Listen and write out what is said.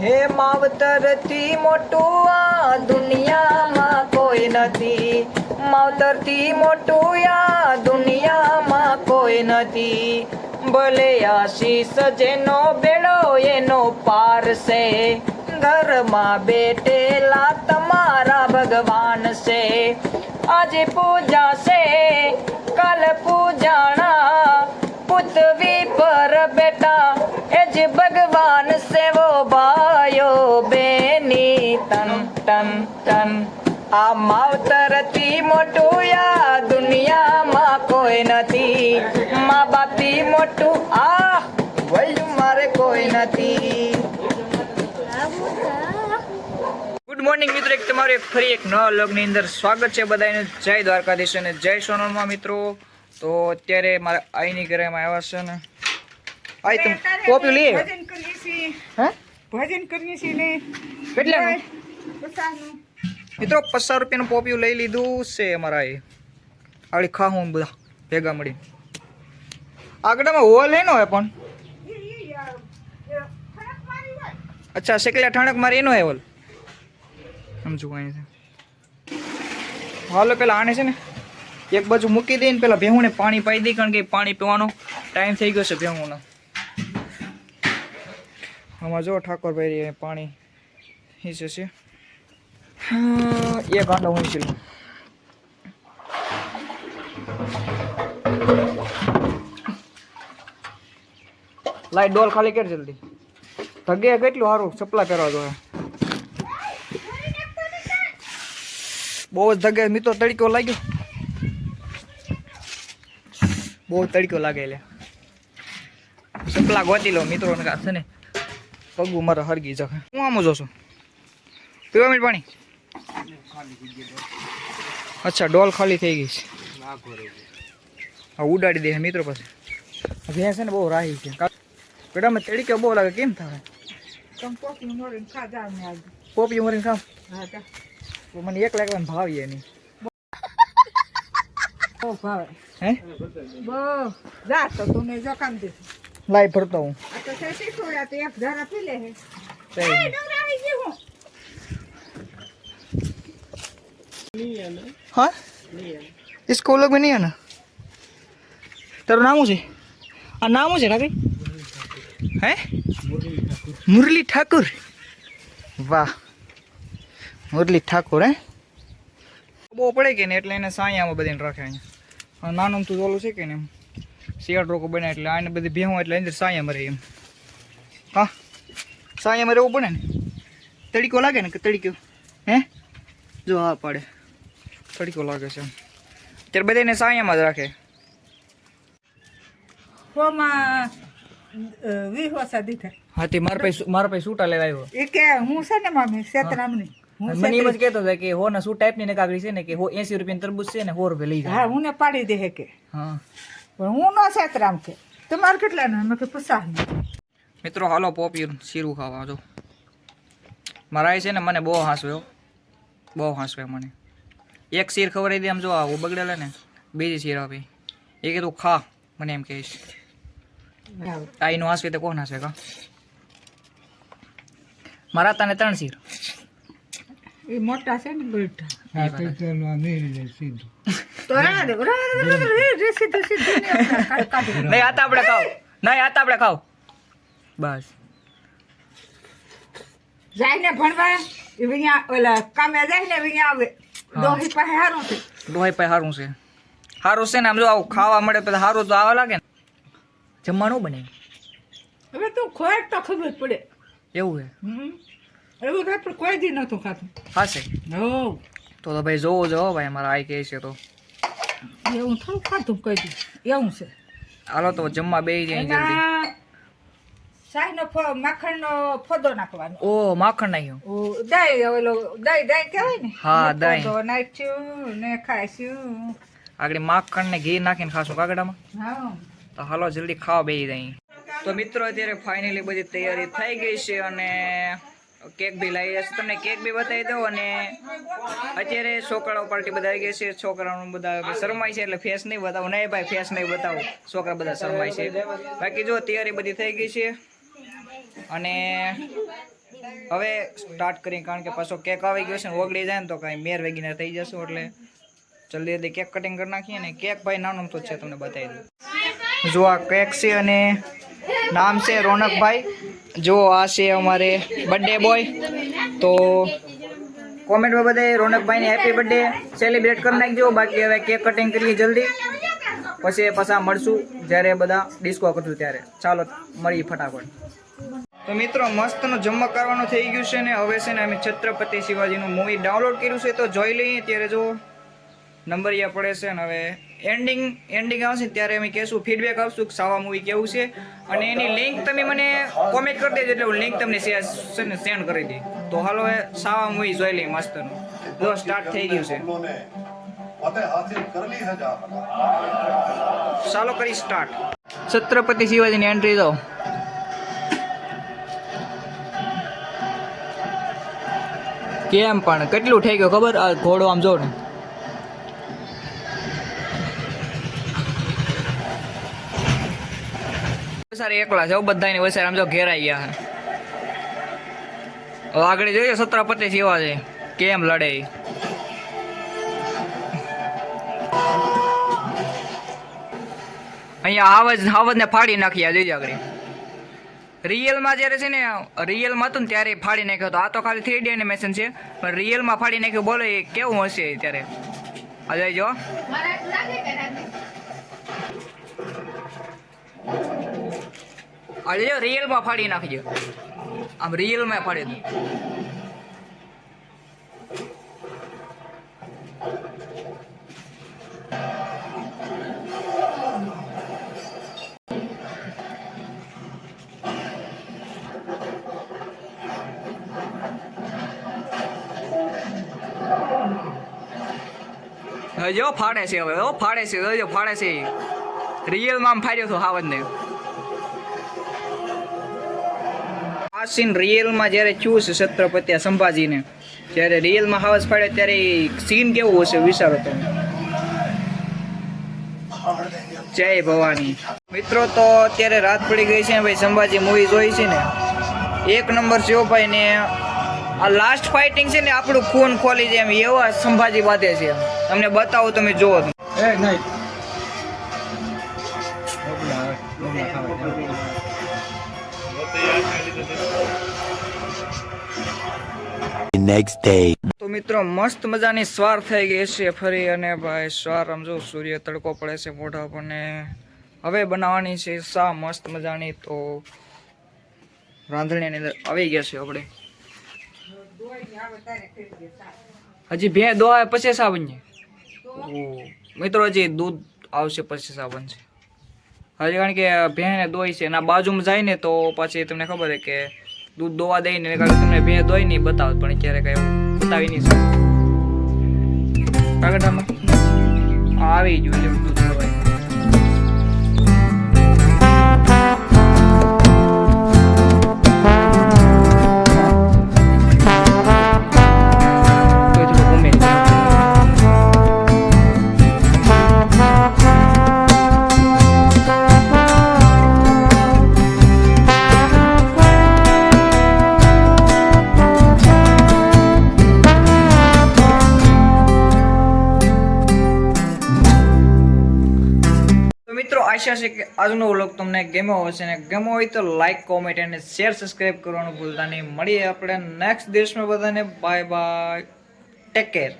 હે માવતરથી મોટું આ દુનિયામાં કોઈ નથી. માવતરથી મોટું આ દુનિયામાં કોઈ નથી. ભલે આશીષ જેનો બેડો એનો પાર છે, ઘરમાં બેઠેલા તમારા ભગવાન છે. આજે પૂજા છે, કાલ પૂજાણા પૃથ્વી પર બેટા, એ જ ભગવાન સેવો ભાઈઓ બેની. તન તન તન. આ માવતરથી મોટું આ દુનિયામાં કોઈ નથી. મા બાપથી મોટું આ વયું મારે કોઈ નથી. ગુડ મોર્નિંગ મિત્રો, એક તમારું ફરી એક નવા લોગની અંદર સ્વાગત છે બધાને જય દ્વારકાધીશ અને જય સોનલમાં મિત્રો. તો અત્યારે મારા અહીંની ઘરેમાં આવ્યા છે ને. આઈ તમે કોપી લઈ? ભજન કરીએ છીએ. હે? ભજન કરીએ છીએ ને. પચાસનું. મિત્રો પચાસ રૂપિયાનું પોપિયું લઈ લીધું છે અમારા એ આવડી ખાવું બધા ભેગા મળી આગળમાં હોલ હે નો હે પણ. અચ્છા શેકલા ઠાણક મારી એનો હે હોલ. સમજુ કઈ છે. હાલો પેલા આને છે ને. એક બાજુ મૂકી દઈને પેલા ભેહુંને પાણી પાઈ દઈ, કારણ કે પાણી પીવાનો ટાઈમ થઈ ગયો છે ભેહુંનો. આમાં જો ઠાકોરભાઈ પાણી. હિંચે છે. એક આંડો ગાંડો હું છે લાઈ ડોલ ખાલી કેર જલ્દી. ધગે કેટલું સારું ચપલા પહેરવા જોઈએ બહુ જ ધગે મિત્રો તડકો લાગ્યો. બહુ તડકો લાગે એટલે ચપલા ગોતી લો મિત્રો છે ને પગું મારે હરગી જખે હું આમ છું? પીવા મિનિટ પાણી? અચ્છા ડોલ ખાલી થઈ ગઈ છે. હા ઉડાડી દે મિત્રો પાસે. ભેંસ છે ને બહુ રાહી છે. પેડામાં તડકે બહુ લાગે કેમ થાય? પોપી મરીને ખા. પોપી મરીને ખાવ? મને એક લાગવાનું ભાવીએ નહીં. ભાવે. હે બહુ. જા તો તું ને જોકામ દે. લાઈ ભરતો હું આ તો છે શીખવું, આ તો એક ધારા પી લે હે. સહી. એ, ડોરા આવી ગયું હું. हाँ इसको लोग में नहीं है ना तेरा नाम છે આ નામ છે રાકી હે મુરલી ઠાકુર વાહ મુરલી ઠાકુર હે બહુ પડે કે ને એટલે એને સાયામાં બધાને રાખે અહીંયા આ નાનું તું ઓલું છે કે ને શિયાળ રોકો બને એટલે આને બધી ભેહું એટલે અંદર સાયામાં રહે એમ. હા સાયામાં રહેવું બને ને? તડીકો લાગે ને કે તડીકો હે? જો હા પાડે. તડકો લાગે છે ત્યારે બધાને સાયામાં જ રાખે. હા તે મારા પાસે મારા પાસે સૂટા લેવા આવ્યો. એ કે હું છે ને મામી શેતરામની. મને એમ જ કહેતો હતો કે હો ના શું ટાઈપની ને કાકડી છે ને કે હો એસી રૂપિયાની તરબૂચ છે ને સો રૂપિયા લઈ જાય હા હું ને પાડી દે હે કે હા. પણ હું નો શેતરામ કે. તમારે કેટલા ના? મેં કે પચાસ મિત્રો હાલો પોપી શીરું ખાવા જો મારા છે ને મને બહુ હાંસવ્યો બહુ હાંસવ્યો મને. એક શીર ખવડાવી દે આમ જો આવું બગડેલા ને બીજી શીર આપી. એ કીધું ખા મને એમ કહીશ. આઈનું હાંસવે તો કોણ હાંસવે કા? મારા તને ત્રણ શીર. એ મોટા છે ને બેઠા એ તો રહેવા દે, રહેવા દે, રહેવા રે, સીધું, સીધું નહીં આપણે. નહીં ખાવ. નહીં આ આપણે ખાવ. બસ. જાય ને ભણવા એ વિયા ઓલા કામે જાય ને વિયા આવે. ડોહી પાસે હારું છે. ડોહાઈ પાસે સારું છે. સારું છે ને આમ જો આવું ખાવા મળે પછી સારું તો આવા લાગે ને. જમવાનું બને હવે તું ખોય તો ખબર પડે. એવું છે? હમ. એવું થાય પણ કોઈ દી નતું ખાતું. હો. તો તો ભાઈ જોવો જોવો ભાઈ અમારા આઈ કહે છે તો. એવું થોડું ખાતું કોઈ દી. એવું છે. હાલો તો જમવા બે જાય જલ્દી. એમાં માખણનો ફોદો નાખવાનો. ઓ માખણ નાખ્યું. ઓ, દહીં ઓલો દહીં દહીં કહેવાય ને. હા, દહીં. ફોદો નાખ્યું ને ખાઈશું. આગળ માખણ ને ઘી નાખીને ખાશું કાગડામાં હા. તો હાલો જલ્દી ખાવા બે જાય. તો મિત્રો અત્યારે ફાઇનલી બધી તૈયારી થઈ ગઈ છે અને કેક બી લાવી જશે તમને કેક બી બતાવી દઉં અને અત્યારે છોકરાઓ પાર્ટી બધા આવી ગઈ છે. છોકરાઓનું બધા શરમાય છે એટલે ફેસ નહીં બતાવું. નહીં ભાઈ, ફેસ નહીં બતાવું. છોકરા બધા શરમાય છે. બાકી જો તૈયારી બધી થઈ ગઈ છે. અને હવે સ્ટાર્ટ કરી કારણ કે પાછો કેક આવી ગયો છે ને ઓગળી જાય ને તો કાંઈ મેર વેગીને થઈ જશું એટલે જલ્દી જલ્દી કેક કટિંગ કરી નાખીએ ને કેક ભાઈ નાનું તો છે, તમને બતાવી દઉં. જો આ કેક છે અને નામ છે રોનકભાઈ. જો આ છે અમારે બર્થડે બોય તો કોમેન્ટમાં બધાએ રોનકભાઈને હેપી બર્થડે સેલિબ્રેટ કરી નાખજો. બાકી હવે કેક કટિંગ કરીએ જલ્દી. પછી પાછા મળશું જ્યારે બધા ડિસ્કો કરશું ત્યારે. ચાલો, મળીએ ફટાફટ. તો મિત્રો, મસ્તનું જમવા કરવાનું થઈ ગયું છે ને. હવે છે ને અમે છત્રપતિ શિવાજીનું મૂવી ડાઉનલોડ કર્યું છે. તો જોઈ લઈએ. ત્યારે જો નંબર નંબરિયા પડે છે અને હવે એન્ડિંગ એન્ડિંગ આવશે ત્યારે અમે કહેશું ફીડબેક આપશું સાવા મૂવી કેવું છે. અને એની લિંક તમે મને કોમેન્ટ કરી દેજો, એટલે હું લિંક તમને છે ને સેન્ડ કરી દે તો હાલો એ સાવા મૂવી જોઈ લઈએ મસ્તનું. જો સ્ટાર્ટ થઈ ગયું છે. ચાલો કરી સ્ટાર્ટ છત્રપતિ શિવાજીની એન્ટ્રી દો કેમ પણ, કેટલું થઈ ગયું ખબર? આ ઘોડો આમ જો ને. વસારે એકલા છે બધાની વસારે આમ જો ઘેરાઈ ગયા હવે આગળ જોઈએ એવા છે કેમ લડે અહીંયા આવજ આવજને ફાડી નાખ્યા જોઈએ જોઈ આગળ. રિયલમાં જ્યારે છે ને, રિયલમાં હતું ને ત્યારે ફાડી નાખ્યો હતો. આ તો ખાલી થ્રી ડી એનિમેશન છે, પણ રિયલમાં ફાડી નાખ્યું, બોલો એ કેવું હશે ત્યારે આ જોઈજો આ જો રિયલમાં ફાડી નાખજો. આમ રિયલમાં ફાડી દો જો ફાડે છે હવે ઓ ફાડે છે જોજો ફાડે છે. રિયલમાં આમ ફાડ્યો હતો હાવજને આ સીન રિયલમાં જ્યારે ચૂસ છત્રપતિ સંભાજીને, જ્યારે રિયલમાં હાવસ પાડે ત્યારે સીન કેવું હશે વિચારો તમે? જય ભવાની. મિત્રો તો અત્યારે રાત પડી ગઈ છે ભાઈ, સંભાજી મૂવી જોઈ છે ને? એક નંબર છે ને, આ લાસ્ટ ફાઇટિંગ છે ને, આપણું ખૂન ખોલી જાય એમ એવા સંભાજી બાંધે છે. તમને બતાવો, તમે જુઓ next ડે તો મિત્રો, મસ્ત મજાની સ્વાર થઈ ગઈ છે ફરી અને ભાઈ, સ્વાર સમજો સૂર્ય તડકો પડે છે મોઢા પર ને હવે બનાવવાની છે સા મસ્ત મજાની તો રાંધણીની અંદર આવી ગયા છે આપણે. હજી બે દો પછી સા છે. મિત્રો, હજી દૂધ આવશે પછી સા બનશે હજી કારણ કે ભેંને દોઈ છે એના બાજુમાં જાય ને તો પછી તમને ખબર છે કે દૂધ દોવા દઈ ને કારણ તમને ભેં દોઈ નહીં બતાવત, પણ ક્યારે કઈ બતાવી નહીં શકે. આવી ગયું એટલે દૂધ દોવાય આશા છે કે આજનો વ્લોગ તમને ગમ્યો હશે ને ગમ્યો હોય તો લાઈક કોમેન્ટ અને શેર સબસ્ક્રાઈબ કરવાનું ભૂલતા નહીં. મળીએ આપણે નેક્સ્ટ દિવસમાં બધાને. Bye bye take care